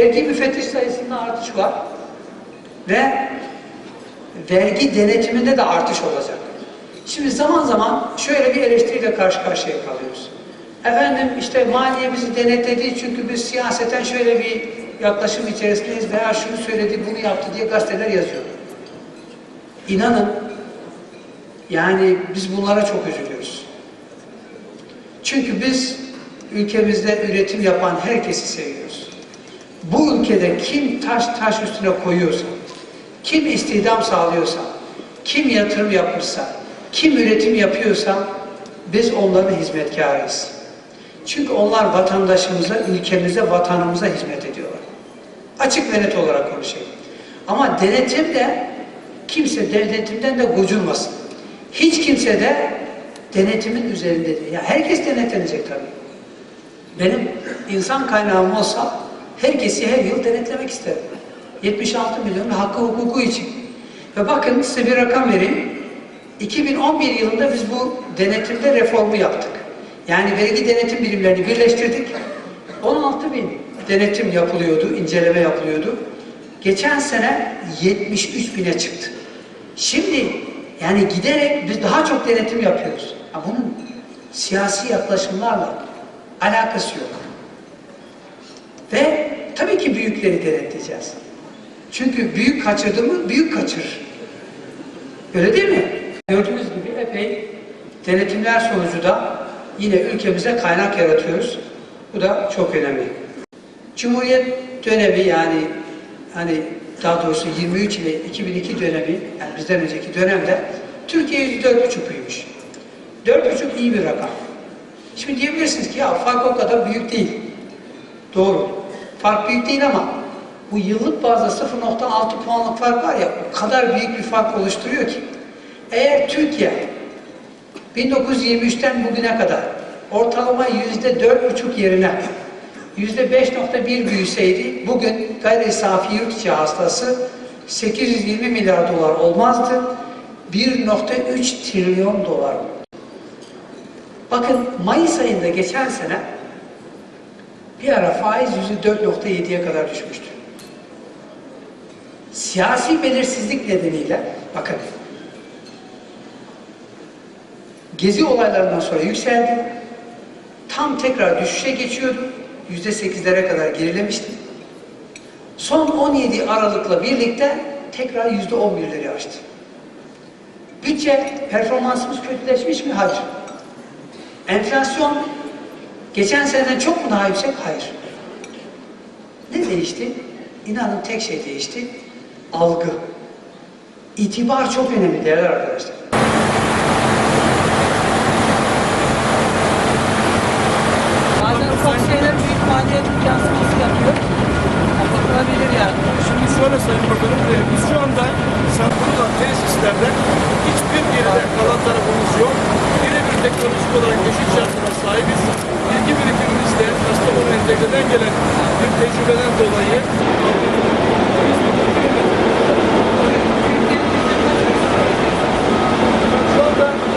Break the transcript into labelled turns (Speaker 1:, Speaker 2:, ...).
Speaker 1: Vergi müfettiş sayısında artış var ve vergi denetiminde de artış olacak. Şimdi zaman zaman şöyle bir eleştiriyle karşı karşıya kalıyoruz. Efendim işte maliye bizi denetledi çünkü biz siyaseten şöyle bir yaklaşım içerisindeyiz veya şunu söyledi bunu yaptı diye gazeteler yazıyor. İnanın yani biz bunlara çok üzülüyoruz. Çünkü biz ülkemizde üretim yapan herkesi seviyoruz. Ülkede kim taş taş üstüne koyuyorsa, kim istihdam sağlıyorsa, kim yatırım yapmışsa, kim üretim yapıyorsa biz onların hizmetkarıyız. Çünkü onlar vatandaşımıza, ülkemize, vatanımıza hizmet ediyorlar. Açık ve net olarak konuşayım. Ama denetim de kimse denetimden de gocunmasın. Hiç kimse de denetimin üzerinde değil. Ya herkes denetlenecek tabii. Benim insan kaynağım olsa herkesi her yıl denetlemek isterim. 76 milyonun hakkı hukuku için. Ve bakın size bir rakam vereyim. 2011 yılında biz bu denetimde reformu yaptık. Yani vergi denetim birimlerini birleştirdik. 16 bin denetim yapılıyordu, inceleme yapılıyordu. Geçen sene 73 bine çıktı. Şimdi yani giderek biz daha çok denetim yapıyoruz. Ha bunun siyasi yaklaşımlarla alakası yok. Ki büyükleri denetleyeceğiz. Çünkü büyük kaçırdı mı büyük kaçırır. Öyle değil mi? Gördüğünüz gibi epey denetimler sonucu da yine ülkemize kaynak yaratıyoruz. Bu da çok önemli. Cumhuriyet dönemi yani hani daha doğrusu 23 ile 2002 dönemi yani bizden önceki dönemde Türkiye %4,5 büyümüş. 4,5 iyi bir rakam. Şimdi diyebilirsiniz ki ya fark o kadar büyük değil. Doğru. Fark büyük değil ama bu yıllık bazda 0.6 puanlık fark var ya o kadar büyük bir fark oluşturuyor ki. Eğer Türkiye 1923'ten bugüne kadar ortalama yüzde dört buçuk yerine yüzde beş nokta bir büyüseydi bugün gayri safi yurt içi hastası 820 milyar dolar olmazdı. 1.3 trilyon dolar. Bakın Mayıs ayında geçen sene bir ara faiz yüzde 4.7'ye kadar düşmüştü. Siyasi belirsizlik nedeniyle bakın Gezi olaylarından sonra yükseldi. Tam tekrar düşüşe geçiyordu. Yüzde sekizlere kadar gerilemişti. Son 17 Aralık'la birlikte tekrar yüzde on birleri aştı. Bütçe performansımız kötüleşmiş mi? Hayır. Enflasyon geçen seneden çok mu daha yüksek? Hayır. Ne değişti? İnanın tek şey değişti. Algı. İtibar çok önemli değerli arkadaşlar.
Speaker 2: Sayın Bakanım, e, biz şu anda satılılan tesislerde hiçbir geride kalan tarafımız yok. Birebir teknolojik olarak eşit şartlara sahibiz. Bilgi birikimimizde Kastamonu Entegre'den gelen bir tecrübeden dolayı